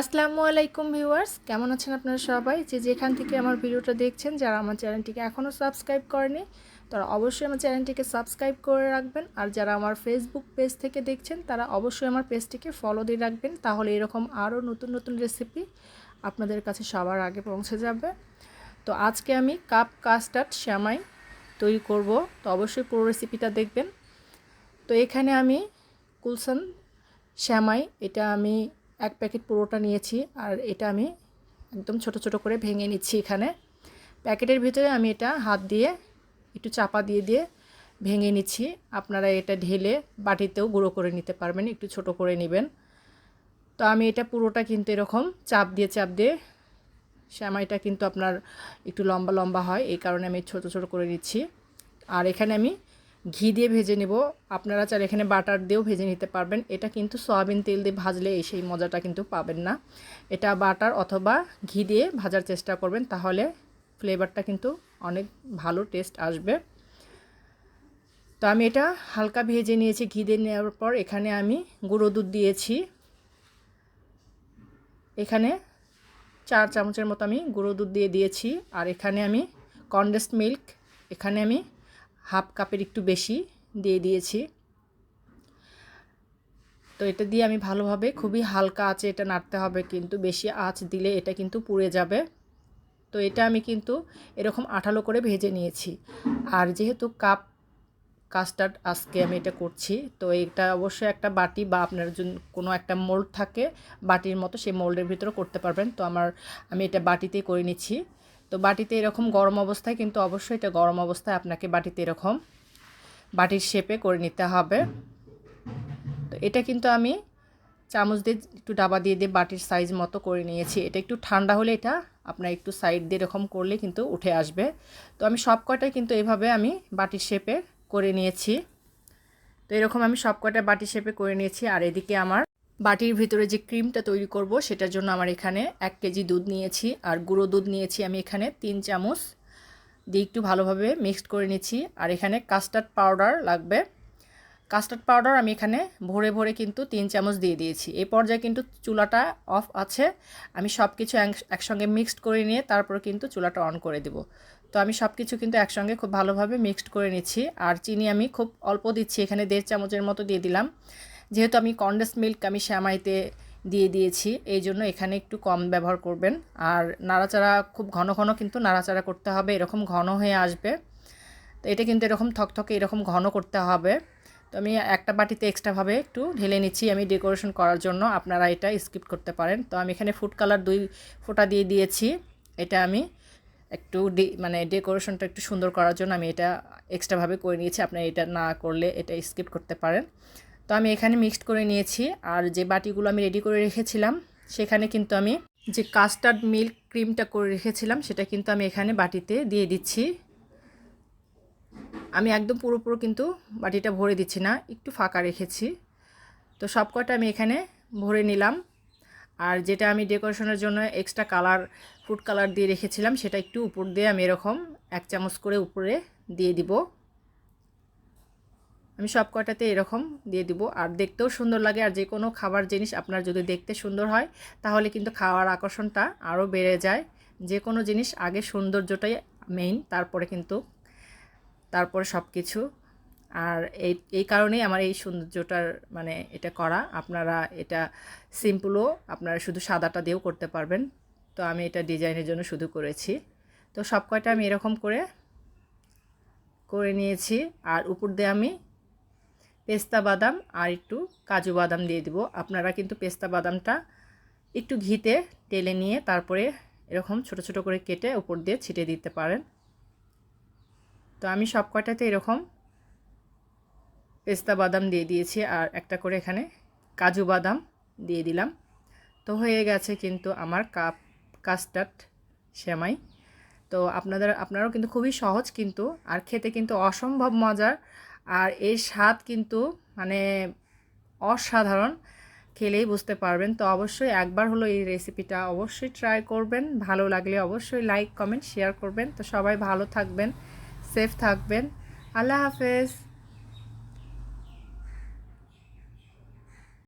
আসসালামু আলাইকুম ভিউয়ার্স, কেমন আছেন আপনারা সবাই? যে যেখান থেকে আমার ভিডিওটা দেখছেন, যারা আমার চ্যানেলটিকে এখনও সাবস্ক্রাইব করেনি, তারা অবশ্যই আমার চ্যানেলটিকে সাবস্ক্রাইব করে রাখবেন। আর যারা আমার ফেসবুক পেজ থেকে দেখছেন, তারা অবশ্যই আমার পেজটিকে ফলো দিয়ে রাখবেন, তাহলে এরকম আরও নতুন নতুন রেসিপি আপনাদের কাছে সবার আগে পৌঁছে যাবে। তো আজকে আমি কাপ কাস্টার্ড শ্যামাই তৈরি করব। তো অবশ্যই পুরো রেসিপিটা দেখবেন। তো এখানে আমি কুলসান শ্যামাই এটা আমি এক প্যাকেট পুরোটা নিয়েছি আর এটা আমি একদম ছোট ছোট করে ভেঙে নিচ্ছি এখানে। প্যাকেটের ভিতরে আমি এটা হাত দিয়ে একটু চাপা দিয়ে দিয়ে ভেঙে নিচ্ছি। আপনারা এটা ঢেলে বাটিতেও গুঁড়ো করে নিতে পারবেন, একটু ছোট করে নেবেন। তো আমি এটা পুরোটা কিন্তু এরকম চাপ দিয়ে চাপ দিয়ে শ্যামাইটা কিন্তু আপনার একটু লম্বা লম্বা হয়, এই কারণে আমি ছোট ছোট করে নিচ্ছি। আর এখানে আমি ঘি দিয়ে ভেজে নেব। আপনারা চাইলে এখানে বাটার দিয়েও ভেজে নিতে পারবেন। এটা কিন্তু সয়াবিন তেল দিয়ে ভাজলে এই সেই মজাটা কিন্তু পাবেন না। এটা বাটার অথবা ঘি দিয়ে ভাজার চেষ্টা করবেন, তাহলে ফ্লেভারটা কিন্তু অনেক ভালো টেস্ট আসবে। তো আমি এটা হালকা ভেজে নিয়েছি ঘি দিয়ে নেওয়ার পর। এখানে আমি গুঁড়ো দুধ দিয়েছি। এখানে চার চামচের মতো আমি গুঁড়ো দুধ দিয়ে দিয়েছি। আর এখানে আমি কনডেন্সড মিল্ক, এখানে আমি হাফ কাপের একটু বেশি দিয়ে দিয়েছি। তো এটা দিয়ে আমি ভালোভাবে খুবই হালকা আঁচে এটা নাড়তে হবে, কিন্তু বেশি আঁচ দিলে এটা কিন্তু পুড়ে যাবে। তো এটা আমি কিন্তু এরকম আঠালো করে ভেজে নিয়েছি। আর যেহেতু কাপ কাস্টার্ড আজকে আমি এটা করছি, তো এটা অবশ্যই একটা বাটি বা আপনার কোনো একটা মোল্ড থাকে, বাটির মতো সেই মোল্ডের ভিতরে করতে পারবেন। তো আমার, আমি এটা বাটিতেই করে নিচ্ছি। তো বাটিতে এরকম গরম অবস্থায়, কিন্তু অবশ্যই এটা গরম অবস্থায় আপনাকে বাটিতে এরকম বাটির শেপে করে নিতে হবে। তো এটা কিন্তু আমি চামচ দিয়ে একটু ডাবা দিয়ে দিয়ে বাটির সাইজ মতো করে নিয়েছি। এটা একটু ঠান্ডা হলে এটা আপনার একটু সাইড দিয়ে এরকম করলে কিন্তু উঠে আসবে। তো আমি সব কয়টাই কিন্তু এভাবে আমি বাটির শেপে করে নিয়েছি। তো এরকম আমি সব কয়টা বাটির শেপে করে নিয়েছি। আর এদিকে আমার বাটির ভিতরে যে ক্রিমটা তৈরি করব, সেটার জন্য আমার এখানে এক কেজি দুধ নিয়েছি। আর গুঁড়ো দুধ নিয়েছি আমি এখানে তিন চামচ। দিয়ে একটু ভালোভাবে মিক্সড করে নিচ্ছি। আর এখানে কাস্টার্ড পাউডার লাগবে। কাস্টার্ড পাউডার আমি এখানে ভরে ভরে কিন্তু তিন চামচ দিয়ে দিয়েছি। এই পর্যায়ে কিন্তু চুলাটা অফ আছে। আমি সব কিছু একসঙ্গে মিক্সড করে নিয়ে তারপরে কিন্তু চুলাটা অন করে দেব। তো আমি সব কিছু কিন্তু একসঙ্গে খুব ভালোভাবে মিক্সড করে নিচ্ছি। আর চিনি আমি খুব অল্প দিচ্ছি। এখানে দেড় চামচের মতো দিয়ে দিলাম। যেহেতু আমি কন্ডেন্স মিল্ক আমি শ্যামাইতে দিয়ে দিয়েছি, এই জন্য এখানে একটু কম ব্যবহার করবেন। আর নাড়াচাড়া খুব ঘন ঘন কিন্তু নাড়াচাড়া করতে হবে, এরকম ঘন হয়ে আসবে। তো এটা কিন্তু এরকম থকথকে এরকম ঘন করতে হবে। তো আমি একটা বাটিতে এক্সট্রাভাবে একটু ঢেলে নিচ্ছি আমি ডেকোরেশন করার জন্য, আপনারা এটা স্কিপ করতে পারেন। তো আমি এখানে ফুড কালার দুই ফোঁটা দিয়ে দিয়েছি, এটা আমি একটু মানে ডেকোরেশনটা একটু সুন্দর করার জন্য আমি এটা এক্সট্রাভাবে করে নিয়েছি, আপনারা এটা না করলে এটা স্কিপ করতে পারেন। তো আমি এখানে মিক্সড করে নিয়েছি। আর যে বাটিগুলো আমি রেডি করে রেখেছিলাম, সেখানে কিন্তু আমি যে কাস্টার্ড মিল্ক ক্রিমটা করে রেখেছিলাম, সেটা কিন্তু আমি এখানে বাটিতে দিয়ে দিচ্ছি। আমি একদম পুরোপুরো কিন্তু বাটিটা ভরে দিচ্ছি না, একটু ফাঁকা রেখেছি। তো সব কটা আমি এখানে ভরে নিলাম। আর যেটা আমি ডেকোরেশনের জন্য এক্সট্রা কালার ফুড কালার দিয়ে রেখেছিলাম, সেটা একটু উপর দিয়ে আমি এরকম এক চামচ করে উপরে দিয়ে দিব। আমি সব কয়টাতে এরকম দিয়ে দিব। আর দেখতেও সুন্দর লাগে। আর যে কোনো খাবার জিনিস আপনার যদি দেখতে সুন্দর হয়, তাহলে কিন্তু খাওয়ার আকর্ষণটা আরও বেড়ে যায়। যে কোনো জিনিস আগে সৌন্দর্যটাই মেইন তারপরে কিন্তু, তারপরে সব কিছু আর এই এই কারণেই আমার এই সৌন্দর্যটার মানে এটা করা। আপনারা এটা সিম্পলও আপনারা শুধু সাদাটা দিয়েও করতে পারবেন। তো আমি এটা ডিজাইনের জন্য শুধু করেছি। তো সব কয়টা আমি এরকম করে করে নিয়েছি। আর উপর দিয়ে আমি পেস্তা বাদাম আর একটু কাজু বাদাম দিয়ে দিব। আপনারা কিন্তু পেস্তা বাদামটা একটু ঘিতে টেলে নিয়ে তারপরে এরকম ছোট ছোট করে কেটে উপর দিয়ে ছিটে দিতে পারেন। তো আমি সব কয়টাতে এরকম পেস্তা বাদাম দিয়ে দিয়েছি আর একটা করে এখানে কাজু বাদাম দিয়ে দিলাম। তো হয়ে গেছে কিন্তু আমার কাপ, কাস্টার্ড শ্যামাই তো আপনাদের, আপনারাও কিন্তু খুবই সহজ কিন্তু, আর খেতে কিন্তু অসম্ভব মজার। আর এর স্বাদ কিন্তু মানে অসাধারণ খেলেই বুঝতে পারবেন। তো অবশ্যই একবার হলো এই রেসিপিটা অবশ্যই ট্রাই করবেন। ভালো লাগলে অবশ্যই লাইক কমেন্ট শেয়ার করবেন। তো সবাই ভালো থাকবেন সেফ থাকবেন। আল্লাহ হাফেজ।